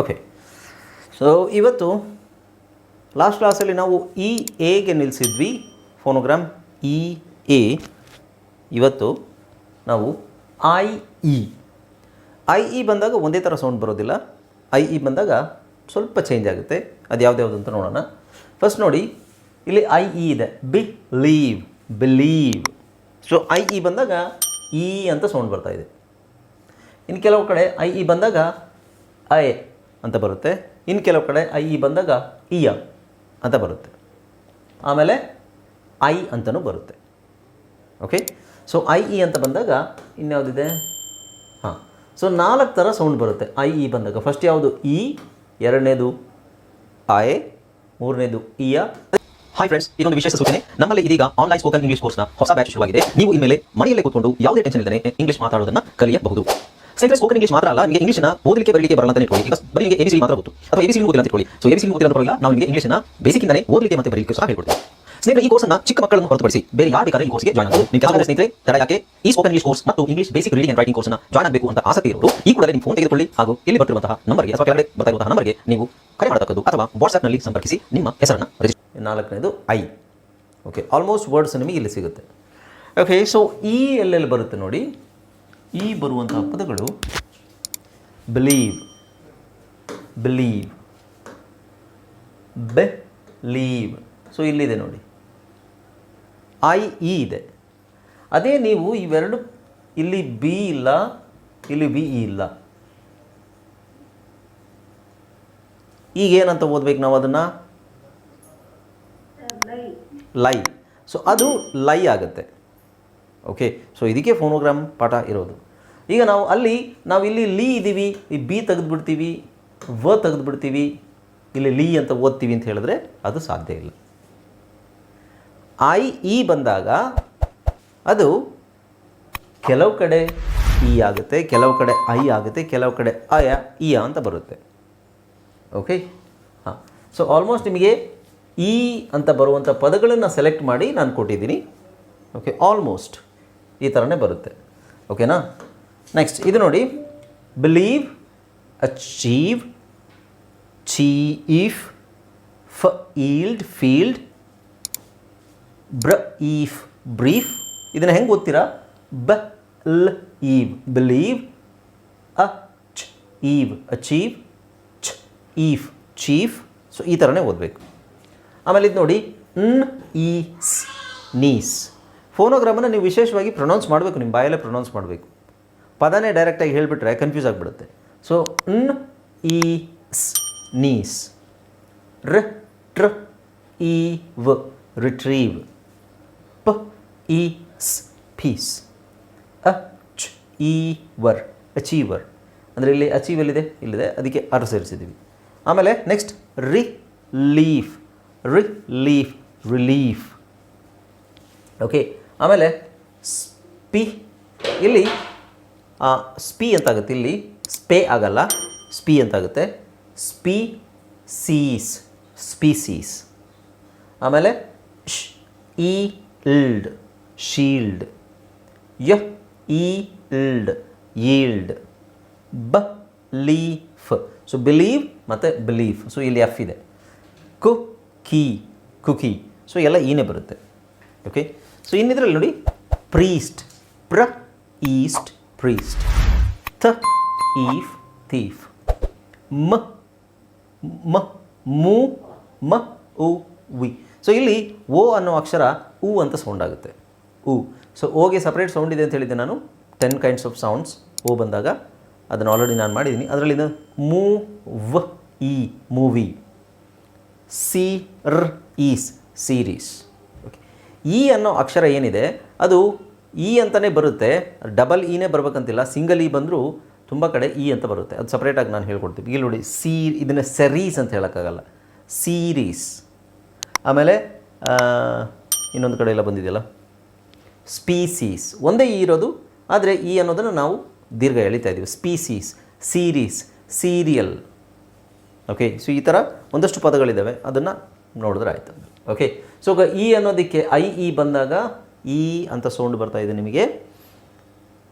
Okay so ಇವತ್ತು last ಕ್ಲಾಸಲ್ಲಿ ನಾವು ಇ ಎಗೆ ನಿಲ್ಲಿಸಿದ್ವಿ ಫೋನೋಗ್ರಾಮ್ ಇ ಎ ಇವತ್ತು ನಾವು ಐ ಇ ಐ ಇ ಬಂದಾಗ ಒಂದೇ ಥರ ಸೌಂಡ್ ಬರೋದಿಲ್ಲ. ಐ ಇ ಬಂದಾಗ ಸ್ವಲ್ಪ ಚೇಂಜ್ ಆಗುತ್ತೆ. ಅದು ಯಾವ್ದ್ಯಾವ್ದು ಅಂತ ನೋಡೋಣ. ಫಸ್ಟ್ ನೋಡಿ, ಇಲ್ಲಿ ಐ ಇ ಇದೆ. Believe believe so I E ಬಂದಾಗ ಇ ಅಂತ ಸೌಂಡ್ ಬರ್ತಾ ಇದೆ. ಇನ್ನು ಕೆಲವು ಕಡೆ ಐ ಇ ಬಂದಾಗ ಐ ಅಂತ ಬರುತ್ತೆ. ಇನ್ನು ಕೆಲವು ಕಡೆ ಐ ಇ ಬಂದಾಗ ಇಯ ಅಂತ ಬರುತ್ತೆ. ಆಮೇಲೆ ಐ ಅಂತಲೂ ಬರುತ್ತೆ. ಓಕೆ ಸೊ ಐ ಇ ಅಂತ ಬಂದಾಗ ಇನ್ಯಾವುದಿದೆ? ಹಾಂ. ಸೊ ನಾಲ್ಕು ಥರ ಸೌಂಡ್ ಬರುತ್ತೆ. ಐ ಇ ಬಂದಾಗ. ಫಸ್ಟ್ ಯಾವುದು? ಇ ಎರಡನೇದು ಐ ಮೂರನೇದು ಇಯ ಹಾಯ್ ಫ್ರೆಂಡ್ಸ್ ಇದೊಂದು ವಿಶೇಷ ಸೂಚನೆ. ನಮ್ಮಲ್ಲಿ ಇದೀಗ ಆನ್ಲೈನ್ ಸ್ಪೋಕನ್ ಇಂಗ್ಲಿಷ್ ಕೋರ್ಸ್ನ ಹೊಸ ಬ್ಯಾಚ್ ಶುರುವಾಗಿದೆ. ನೀವು ಇನ್ಮೇಲೆ ಮನೆಯಲ್ಲೇ ಕೂತ್ಕೊಂಡು ಯಾವುದೇ ಟೆನ್ಷನ್ ಇಲ್ಲದೆ ಇಂಗ್ಲಿಷ್ ಮಾತಾಡೋದನ್ನ ಕಲಿಯಬಹುದು. ಸ್ನೇಹಿತರೆ ಸ್ಪೋಕನ್ ಇಂಗ್ಲಿಷ್ ಮಾತ್ರ ಅಲ್ಲ, ನಿಮಗೆ ಇಂಗ್ಲಿಷ್ನ ಓದಲಿಕ್ಕೆ, ಬರಲಿಕ್ಕೆ ಬರಲ್ಲ ಅಂತ ಇಟ್ಕೊಳ್ಳಿ. ಈಗ ಬರೀ ನಿಮಗೆ ಎಬಿಸಿ ಮಾತ್ರ ಗೊತ್ತು. ಅಥವಾ ಎಬಿಸಿ ಓದಿಲ್ಲ ಅಂತ ಇಟ್ಕೊಳ್ಳಿ. ಸೊ ಎಬಿಸಿ ಓದಿಲ್ಲ ಬರಲ್ಲ ನಾವು ನಿಮಗೆ ಇಂಗ್ಲಿಷ್ನ ಬೇಸಿಕ್ಕಿಂದಲೇ ಓದಲಿಕ್ಕೆ ಮತ್ತೆ ಬರಲಿಕ್ಕೆ ಸಹ ಹೇಳ್ಕೊಡ್ತೀವಿ. ಸ್ನೇಹಿತರೆ, ಈ ಕೋರ್ಸ್ನ ಚಿಕ್ಕ ಮಕ್ಕಳನ್ನು ಹೊರತುಪಡಿಸಿ ಬೇರೆ ಯಾರು ಬೇಕಾದ್ರೆ ಈ ಕೋರ್ಸ್ಗೆ ಜಾಯ್ನ್ ಆಗಬಹುದು ನಿಮ್ಮ ಕೆಲವು ಸ್ನೇಹಿತರೆ, ತಡ ಯಾಕೆ? ಈ ಸ್ಪೋಕನ್ ಇಂಗ್ಲಿಷ್ ಕೋರ್ಸ್ ಮತ್ತು English basic reading and writing ಕೋರ್ಸ್ನ ಜಾಯ್ನ್ ಆಗಬೇಕು ಅಂತ ಆಸಕ್ತಿ ಇರೋರು, ಈ ಕೂಡಲೇ ನಿಮ್ಮ ಫೋನ್ ತೆಗೆದುಕೊಳ್ಳಿ. ಹಾಗೂ ಇಲ್ಲಿ ಬರ್ತಿರುವಂತಹ ನಂಬರ್ಗೆ ಅಥವಾ ಕೆಳಗಡೆ ಬರ್ತಾ ಇರುವಂತಹ ನಂಬರ್ಗೆ ನೀವು ಕರೆ ಮಾಡತಕ್ಕದ್ದು ಅಥವಾ ವಾಟ್ಸ್ಆಪ್ನಲ್ಲಿ ಸಂಪರ್ಕಿಸಿ ನಿಮ್ಮ ಹೆಸರನ್ನು ರಿಜಿಸ್ಟರ್ ನಾಲ್ಕನೇದು ಐ ಓಕೆ ಆಲ್ಮೋಸ್ಟ್ ವರ್ಡ್ಸ್ ನಿಮಗೆ ಇಲ್ಲಿ ಸಿಗುತ್ತೆ. ಓಕೆ ಸೊ ಈ ಎಲ್ಲೆಲ್ಲಿ ಬರುತ್ತೆ ನೋಡಿ? ಈ ಬರುವಂತಹ ಪದಗಳು believe believe believe so ಇಲ್ಲಿದೆ ನೋಡಿ. ಐ ಇ ಇದೆ. ಅದೇ ನೀವು ಇವೆರಡು ಇಲ್ಲಿ ಬಿ ಇಲ್ಲ, ಇಲ್ಲಿ ಬಿ ಇ ಇಲ್ಲ. ಈಗ ಏನಂತ ಓದ್ಬೇಕು ನಾವು ಅದನ್ನು? ಲೈ ಸೊ ಅದು ಲೈ ಆಗುತ್ತೆ. ಓಕೆ ಸೊ ಇದಕ್ಕೆ ಫೋನೋಗ್ರಾಮ್ ಪಾಠ ಇರೋದು. ಈಗ ನಾವು ಅಲ್ಲಿ, ನಾವು ಇಲ್ಲಿ ಲೀ ಇದ್ದೀವಿ ಈ ಬಿ ತೆಗೆದುಬಿಡ್ತೀವಿ, ವ ತೆಗೆದುಬಿಡ್ತೀವಿ, ಇಲ್ಲಿ ಲೀ ಅಂತ ಓದ್ತೀವಿ ಅಂತ ಹೇಳಿದ್ರೆ ಅದು ಸಾಧ್ಯ ಇಲ್ಲ. ಐ ಇ ಬಂದಾಗ ಅದು ಕೆಲವು ಕಡೆ ಇ ಆಗುತ್ತೆ, ಕೆಲವು ಕಡೆ ಐ ಆಗುತ್ತೆ, ಕೆಲವು ಕಡೆ ಅಯ ಇಯ ಅಂತ ಬರುತ್ತೆ. ಓಕೆ ಹಾಂ. ಸೊ ಆಲ್ಮೋಸ್ಟ್ ನಿಮಗೆ ಇ ಅಂತ ಬರುವಂಥ ಪದಗಳನ್ನು ಸೆಲೆಕ್ಟ್ ಮಾಡಿ ನಾನು ಕೊಟ್ಟಿದ್ದೀನಿ. ಓಕೆ ಆಲ್ಮೋಸ್ಟ್ ಈ ಥರನೇ ಬರುತ್ತೆ. ಓಕೆನಾ ನೆಕ್ಸ್ಟ್ ಇದು ನೋಡಿ. Believe achieve chief field field brief brief ಇದನ್ನು ಹೆಂಗೆ ಓದ್ತೀರಾ? Believe believe achieve achieve chief chief so ಈ ಥರನೇ ಓದಬೇಕು. ಆಮೇಲೆ ಇದು ನೋಡಿ. ನ್ ಈ ಸ್ ನೀಸ್ ಫೋನೋಗ್ರಾಮನ್ನು ನೀವು ವಿಶೇಷವಾಗಿ ಪ್ರೊನೌನ್ಸ್ ಮಾಡಬೇಕು ನಿಮ್ಮ ಬಾಯಲ್ಲೇ ಪ್ರೊನೌನ್ಸ್ ಮಾಡಬೇಕು. ಪದನೇ ಡೈರೆಕ್ಟಾಗಿ ಹೇಳಿಬಿಟ್ರೆ ಕನ್ಫ್ಯೂಸ್ ಆಗಿಬಿಡುತ್ತೆ. So niece, niece. Retrieve retrieve piece piece achiever achiever ಅಂದರೆ ಇಲ್ಲಿ ಅಚೀವ್ ಎಲ್ಲಿದೆ? ಇಲ್ಲಿದೆ. ಅದಕ್ಕೆ ಅರ್ ಸೇರಿಸಿದ್ದೀವಿ ಆಮೇಲೆ ನೆಕ್ಸ್ಟ್ ರಿ ಲೀಫ್ ರಿ ಲೀಫ್ ರಿಲೀಫ್ ಓಕೆ ಆಮೇಲೆ ಸ್ಪಿ ಇಲ್ಲಿ ಸ್ಪಿ ಅಂತಾಗುತ್ತೆ ಇಲ್ಲಿ. ಸ್ಪೇ ಆಗಲ್ಲ. ಸ್ಪಿ ಅಂತಾಗುತ್ತೆ. Species species. ಆಮೇಲೆ shield shield. Yield yield. Belief so believe ಮತ್ತು ಬಿಲೀಫ್ ಸೊ ಇಲ್ಲಿ ಎಫ್ ಇದೆ. ಕು ಕಿ ಕುಕಿ. ಸೊ ಎಲ್ಲ ಈನೇ ಬರುತ್ತೆ. ಓಕೆ ಸೊ ಇನ್ನಿದ್ರಲ್ಲಿ ನೋಡಿ, priest. Priest priest thief thief M, ಮ ಮು ಮ ಉ ವಿ ಸೊ ಇಲ್ಲಿ ಓ ಅನ್ನೋ ಅಕ್ಷರ ಉ ಅಂತ ಸೌಂಡ್ ಆಗುತ್ತೆ. ಉ ಸೊ ಓಗೆ ಸಪ್ರೇಟ್ ಸೌಂಡ್ ಇದೆ ಅಂತ ಹೇಳಿದ್ದೆ ನಾನು. Ten kinds of sounds O ಬಂದಾಗ ಅದನ್ನು ಆಲ್ರೆಡಿ ನಾನು ಮಾಡಿದ್ದೀನಿ. ಅದರಲ್ಲಿ movie movie series series okay E ಅನ್ನೋ ಅಕ್ಷರ ಏನಿದೆ ಅದು ಇ ಅಂತಲೇ ಬರುತ್ತೆ, ಡಬಲ್ ಇನೇ ಬರಬೇಕಂತಿಲ್ಲ, ಸಿಂಗಲ್ ಇ ಬಂದರೂ ತುಂಬ ಕಡೆ ಇ ಅಂತ ಬರುತ್ತೆ. ಅದು ಸಪ್ರೇಟಾಗಿ ನಾನು ಹೇಳ್ಕೊಡ್ತೀನಿ. ಇಲ್ಲಿ ನೋಡಿ ಸಿ ಇದನ್ನು ಸೆರೀಸ್ ಅಂತ ಹೇಳೋಕ್ಕಾಗಲ್ಲ. ಸೀರೀಸ್ ಆಮೇಲೆ ಇನ್ನೊಂದು ಕಡೆ ಎಲ್ಲ ಬಂದಿದೆಯಲ್ಲ? ಸ್ಪೀಸೀಸ್ ಒಂದೇ ಇ ಇರೋದು, ಆದರೆ ಇ ಅನ್ನೋದನ್ನು ನಾವು ದೀರ್ಘ ಎಳಿತಾ ಇದ್ದೀವಿ. Species series serial okay so ಈ ಥರ ಒಂದಷ್ಟು ಪದಗಳಿದ್ದಾವೆ. ಅದನ್ನು ನೋಡಿದ್ರೆ ಆಯಿತು. ಓಕೆ ಸೊ ಇ ಅನ್ನೋದಕ್ಕೆ ಐ ಇ ಬಂದಾಗ ಇ ಅಂತ ಸೌಂಡ್ ಬರ್ತಾ ಇದೆ ನಿಮಗೆ.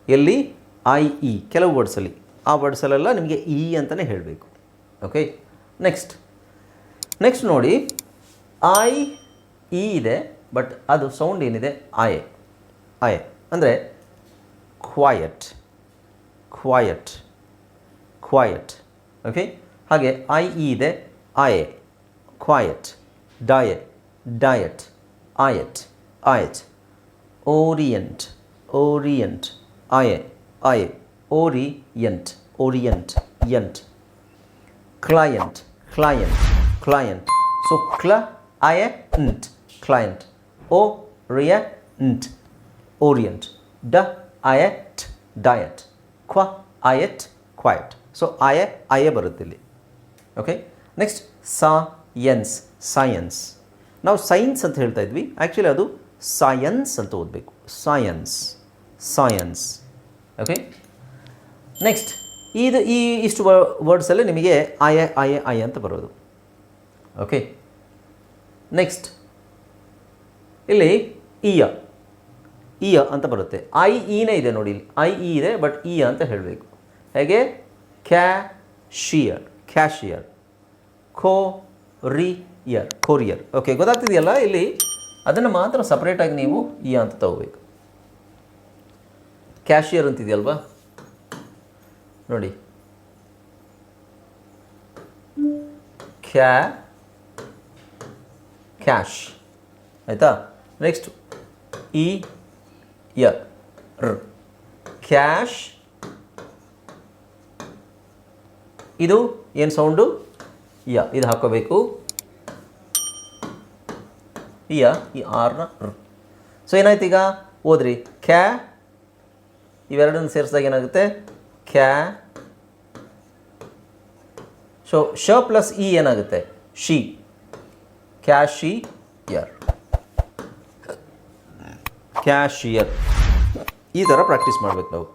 ಎಲ್ಲಿ? ಐ ಇ ಕೆಲವು ವರ್ಡ್ಸಲ್ಲಿ ಆ ವರ್ಡ್ಸಲ್ಲೆಲ್ಲ ನಿಮಗೆ ಇ ಅಂತಲೇ ಹೇಳಬೇಕು. ಓಕೆ ನೆಕ್ಸ್ಟ್ ನೆಕ್ಸ್ಟ್ ನೋಡಿ. ಐ ಇ ಇದೆ ಬಟ್ ಅದು ಸೌಂಡ್ ಏನಿದೆ? ಐ ಐ ಅಂದರೆ ಕ್ವಾಯಟ್ ಕ್ವಾಯಟ್ ಕ್ವಾಯಟ್ ಓಕೆ ಹಾಗೆ ಐ ಇ ಇದೆ ಆಯೆ ಕ್ವಾಯಟ್ ಡಯೆ ಡಯಟ್ ಆಯಟ್ ಆಯಟ್ ಓರಿಯಂಟ್ ಓರಿಯಂಟ್ ಆಯೆ ಆಯೆ ಓರಿಯಂಟ್ ಓರಿಯಂಟ್ ಯಂಟ್ client client client so client client o orient orient d diet diet qua diet quiet so ಆಯೆ ಆಯೆ ಬರುತ್ತೆ ಇಲ್ಲಿ ಓಕೆ ನೆಕ್ಸ್ಟ್ ಸೈನ್ಸ್ ಸೈನ್ಸ್ ನಾವು ಸೈನ್ಸ್ ಅಂತ ಹೇಳ್ತಾ ಇದ್ವಿ ಆ್ಯಕ್ಚುಲಿ ಅದು ಸೈನ್ಸ್ ಅಂತ ಓದಬೇಕು. ಸಾಯನ್ಸ್ ಸಾಯನ್ಸ್ ಓಕೆ ನೆಕ್ಸ್ಟ್ ಇದು ಈ ಇಷ್ಟು ವರ್ಡ್ಸಲ್ಲಿ ನಿಮಗೆ ಐ ಆಯ ಐ ಅಂತ ಬರೋದು. ಓಕೆ ನೆಕ್ಸ್ಟ್ ಇಲ್ಲಿ ಇಯ ಇಯ ಅಂತ ಬರುತ್ತೆ. ಐ ಇನೇ ಇದೆ ನೋಡಿ ಇಲ್ಲಿ. ಐ ಇ ಇದೆ ಬಟ್ ಇಯ ಅಂತ ಹೇಳಬೇಕು. ಹೇಗೆ? Cashier cashier courier courier okay ಗೊತ್ತಾಗ್ತಿದೆಯಲ್ಲ ಇಲ್ಲಿ? ಅದನ್ನು ಮಾತ್ರ ಸಪ್ರೇಟಾಗಿ ನೀವು ಇ ಅಂತ ತಗೋಬೇಕು. ಕ್ಯಾಶಿಯರ್ ಅಂತಿದೆಯಲ್ವಾ ನೋಡಿ. ಕ್ಯಾ ಕ್ಯಾಶ್ ಆಯಿತಾ? ನೆಕ್ಸ್ಟ್ ಇ ಯ ಕ್ಯಾಶ್ ಇದು ಏನು ಸೌಂಡು ಯ ಇದು ಹಾಕೋಬೇಕು. ಇಯ, ಈ ಆರ್ನ ರ್. ಸೊ ಏನಾಯ್ತು ಈಗ? ಓದ್ರಿ. ಕ್ಯಾ ಇವೆರಡನ್ನು ಸೇರಿಸಿದಾಗ ಏನಾಗುತ್ತೆ? ಕ್ಯಾ ಸೊ ಶ ಪ್ಲಸ್ ಇ ಏನಾಗುತ್ತೆ? ಶಿ. ಕ್ಯಾಶಿಯರ್ ಕ್ಯಾಶಿಯರ್ ಈ ಥರ ಪ್ರಾಕ್ಟೀಸ್ ಮಾಡ್ಬೇಕು ನಾವು.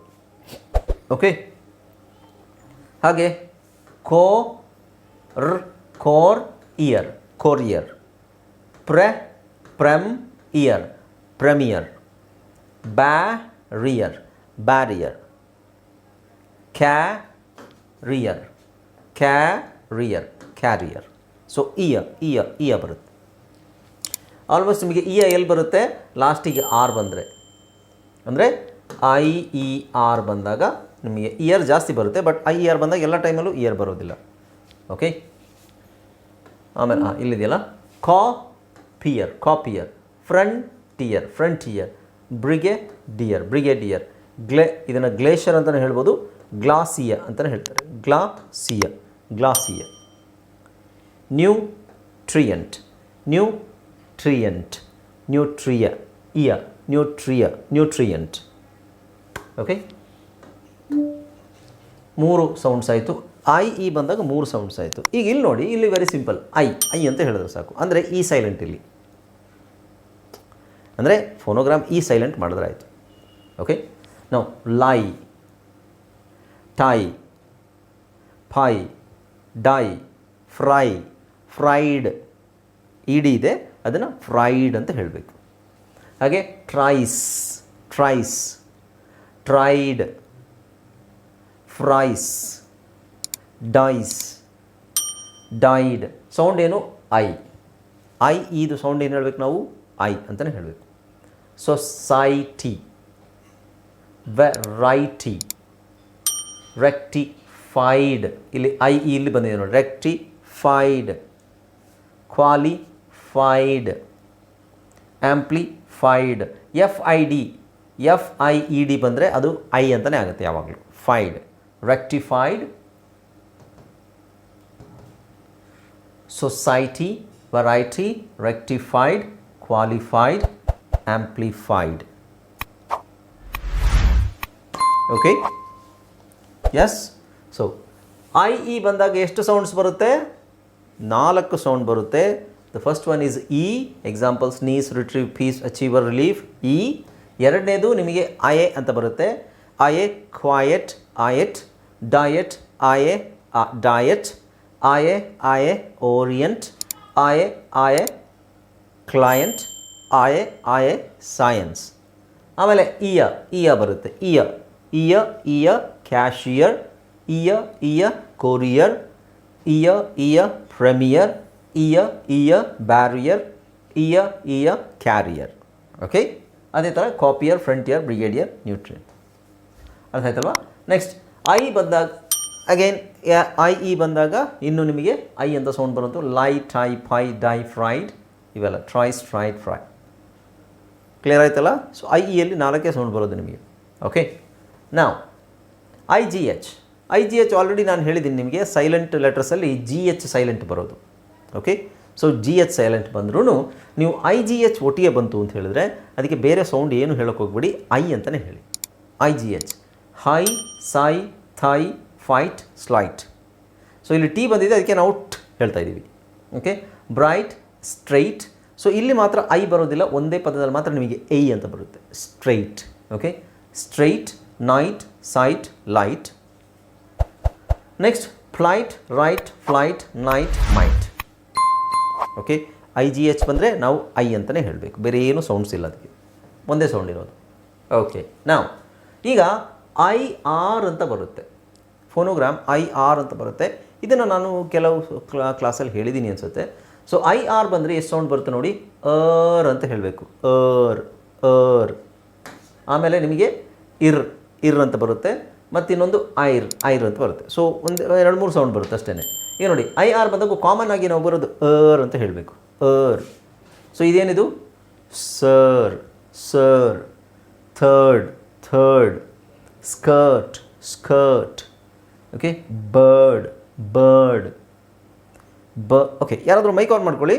ಓಕೆ ಹಾಗೆ. Courier. Courier premier premier barrier barrier carrier carrier carrier so ಇಯ ಇಯ ಇಯ ಬರುತ್ತೆ. ಆಲ್ಮೋಸ್ಟ್ ನಿಮಗೆ ಇಯ ಎಲ್ಲಿ ಬರುತ್ತೆ? ಲಾಸ್ಟಿಗೆ ಆರ್ ಬಂದರೆ. ಅಂದರೆ ಐ ಇ ಆರ್ ಬಂದಾಗ ನಿಮಗೆ ಇಯರ್ ಜಾಸ್ತಿ ಬರುತ್ತೆ ಬಟ್ ಐ ಇಯರ್ ಬಂದಾಗ ಎಲ್ಲ ಟೈಮಲ್ಲೂ ಇಯರ್ ಬರೋದಿಲ್ಲ. ಓಕೆ ಆಮೇಲೆ ಹಾಂ ಇಲ್ಲಿದೆಯಲ್ಲ? Copier copier frontier frontier brigadier brigadier ಗ್ಲೆ ಇದನ್ನು ಗ್ಲೇಷರ್ ಅಂತಲೇ ಹೇಳ್ಬೋದು. ಗ್ಲಾಸಿಯ ಅಂತಲೇ ಹೇಳ್ತಾರೆ. Glacier glacier nutrient nutrient ನ್ಯೂಟ್ರಿಯ ಇಯ ನ್ಯೂಟ್ರಿಯ ನ್ಯೂಟ್ರಿಯಂಟ್ ಓಕೆ ಮೂರು ಸೌಂಡ್ಸ್ ಆಯಿತು. ಐ ಇ ಬಂದಾಗ ಮೂರು ಸೌಂಡ್ಸ್ ಆಯಿತು. ಈಗ ಇಲ್ಲಿ ನೋಡಿ, ಇಲ್ಲಿ ವೆರಿ ಸಿಂಪಲ್ ಐ ಐ ಅಂತ ಹೇಳಿದ್ರೆ ಸಾಕು. ಅಂದರೆ ಈ ಸೈಲೆಂಟ್ ಇಲ್ಲಿ. ಅಂದರೆ ಫೋನೋಗ್ರಾಮ್ ಈ ಸೈಲೆಂಟ್ ಮಾಡಿದ್ರೆ ಆಯಿತು ಓಕೆ ನಾವು lie tie fie die fry fried ED ಇದೆ, ಅದನ್ನು ಫ್ರೈಡ್ ಅಂತ ಹೇಳಬೇಕು. ಹಾಗೆ tries tries tried fries dice died sound ಏನು? ಐ ಐ ಇದು ಸೌಂಡ್ ಏನು ಹೇಳಬೇಕು ನಾವು? ಐ ಅಂತಲೇ ಹೇಳಬೇಕು. ಸೊಸೈಟಿ ವೆರೈಟಿ ರೆಕ್ಟಿಫೈಡ್ ಇಲ್ಲಿ ಐ ಇ ಇಲ್ಲಿ ಬಂದಿದೆ ನೋಡಿ. Rectified qualified amplified F I D F I E D ಬಂದರೆ ಅದು ಐ ಅಂತಲೇ ಆಗುತ್ತೆ ಯಾವಾಗಲೂ. Fried rectified society variety rectified qualified amplified okay yes so I E ಬಂದಾಗ ಎಷ್ಟು ಸೌಂಡ್ಸ್ ಬರುತ್ತೆ? ನಾಲ್ಕು ಸೌಂಡ್ ಬರುತ್ತೆ. The first one is E examples niece retrieve fees achiever relief E ಎರಡನೇದು ನಿಮಗೆ ಐ ಎ ಅಂತ ಬರುತ್ತೆ. I A quiet ಆಯಟ್ diet I A diet I A I A orient I A I A client I A ಆ A science ಆಮೇಲೆ ಇಯ ಇಯ ಬರುತ್ತೆ. ಇಯ ಇಯ ಇಯ ಕ್ಯಾಶಿಯರ್ ಇಯ ಇಯ ಕೊರಿಯರ್ ಇಯ ಇಯ ಪ್ರೆಮಿಯರ್ ಇಯ ಇಯ ಬ್ಯಾರಿಯರ್ ಇಯ ಇಯ ಕ್ಯಾರಿಯರ್ ಓಕೆ ಅದೇ ಥರ ಕಾಪಿಯರ್ ಫ್ರಂಟಿಯರ್ ಬ್ರಿಗೇಡಿಯರ್ ನ್ಯೂಟ್ರಿಯನ್ ಅರ್ಥ ಆಯ್ತಲ್ವಾ? ನೆಕ್ಸ್ಟ್ ಐ ಬಂದಾಗ ಅಗೇನ್ ಐ ಇ ಬಂದಾಗ ಇನ್ನು ನಿಮಗೆ ಐ ಅಂತ ಸೌಂಡ್ ಬರೋದು lie tie fie die fried ಇವೆಲ್ಲ ಟ್ರೈಸ್ ಫ್ರೈಡ್ ಫ್ರೈ ಕ್ಲಿಯರ್ ಆಯ್ತಲ್ಲ? ಸೊ ಐ ಇಯಲ್ಲಿ ನಾಲ್ಕೇ ಸೌಂಡ್ ಬರೋದು ನಿಮಗೆ. ಓಕೆ ನಾವು I G H I G H already ನಾನು ಹೇಳಿದ್ದೀನಿ ನಿಮಗೆ ಸೈಲೆಂಟ್ ಲೆಟರ್ಸಲ್ಲಿ ಜಿ ಎಚ್ ಸೈಲೆಂಟ್ ಬರೋದು. Okay so G H silent ಬಂದ್ರೂ ನೀವು ಐ ಜಿ ಎಚ್ ಒಟ್ಟಿಗೆ ಬಂತು ಅಂತ ಹೇಳಿದ್ರೆ ಅದಕ್ಕೆ ಬೇರೆ ಸೌಂಡ್ ಏನು ಹೇಳೋಕೆ ಹೋಗ್ಬೇಡಿ. ಐ ಅಂತಲೇ ಹೇಳಿ. I G H high sigh thigh fight slight so ಇಲ್ಲಿ ಟಿ ಬಂದಿದೆ, ಅದಕ್ಕೆ ನಾವು ಟ್ ಹೇಳ್ತಾ ಇದ್ದೀವಿ. ಓಕೆ ಬ್ರೈಟ್ ಸ್ಟ್ರೈಟ್ ಸೊ ಇಲ್ಲಿ ಮಾತ್ರ ಐ ಬರೋದಿಲ್ಲ, ಒಂದೇ ಪದದಲ್ಲಿ ಮಾತ್ರ ನಿಮಗೆ ಎ ಅಂತ ಬರುತ್ತೆ. Straight okay straight night sight light next flight right flight night might okay I G H ಬಂದರೆ ನಾವು ಐ ಅಂತಲೇ ಹೇಳಬೇಕು. ಬೇರೆ ಏನು ಸೌಂಡ್ಸ್ ಇಲ್ಲ ಅದಕ್ಕೆ. ಒಂದೇ ಸೌಂಡ್ ಇರೋದು. ಓಕೆ ನಾವು ಈಗ ಐ ಆರ್ ಅಂತ ಬರುತ್ತೆ. ಫೋನೋಗ್ರಾಮ್ ಐ ಆರ್ ಅಂತ ಬರುತ್ತೆ. ಇದನ್ನು ನಾನು ಕೆಲವು ಕ್ಲಾ ಕ್ಲಾಸಲ್ಲಿ ಹೇಳಿದ್ದೀನಿ ಅನಿಸುತ್ತೆ. ಸೊ ಐ ಆರ್ ಬಂದರೆ ಎಷ್ಟು ಸೌಂಡ್ ಬರುತ್ತೆ ನೋಡಿ? ಅರ್ ಅಂತ ಹೇಳಬೇಕು. ಅರ್ ಅರ್ ಆಮೇಲೆ ನಿಮಗೆ ಇರ್ ಇರ್ ಅಂತ ಬರುತ್ತೆ. ಮತ್ತು ಇನ್ನೊಂದು ಐರ್ ಐರ್ ಅಂತ ಬರುತ್ತೆ. ಸೊ ಒಂದು, ಎರಡು, ಮೂರು ಸೌಂಡ್ ಬರುತ್ತೆ ಅಷ್ಟೇ ಈಗ ನೋಡಿ ಐ ಆರ್ ಬಂದಾಗ ಕಾಮನ್ ಆಗಿ ನಾವು ಬರೋದು ಅರ್ ಅಂತ ಹೇಳಬೇಕು. ಅರ್ ಸೊ ಇದೇನಿದು? Sir sir third third skirt skirt okay bird bird ಬ ಓಕೆ ಯಾರಾದರೂ ಮೈಕ್ ಆನ್ ಮಾಡ್ಕೊಳ್ಳಿ.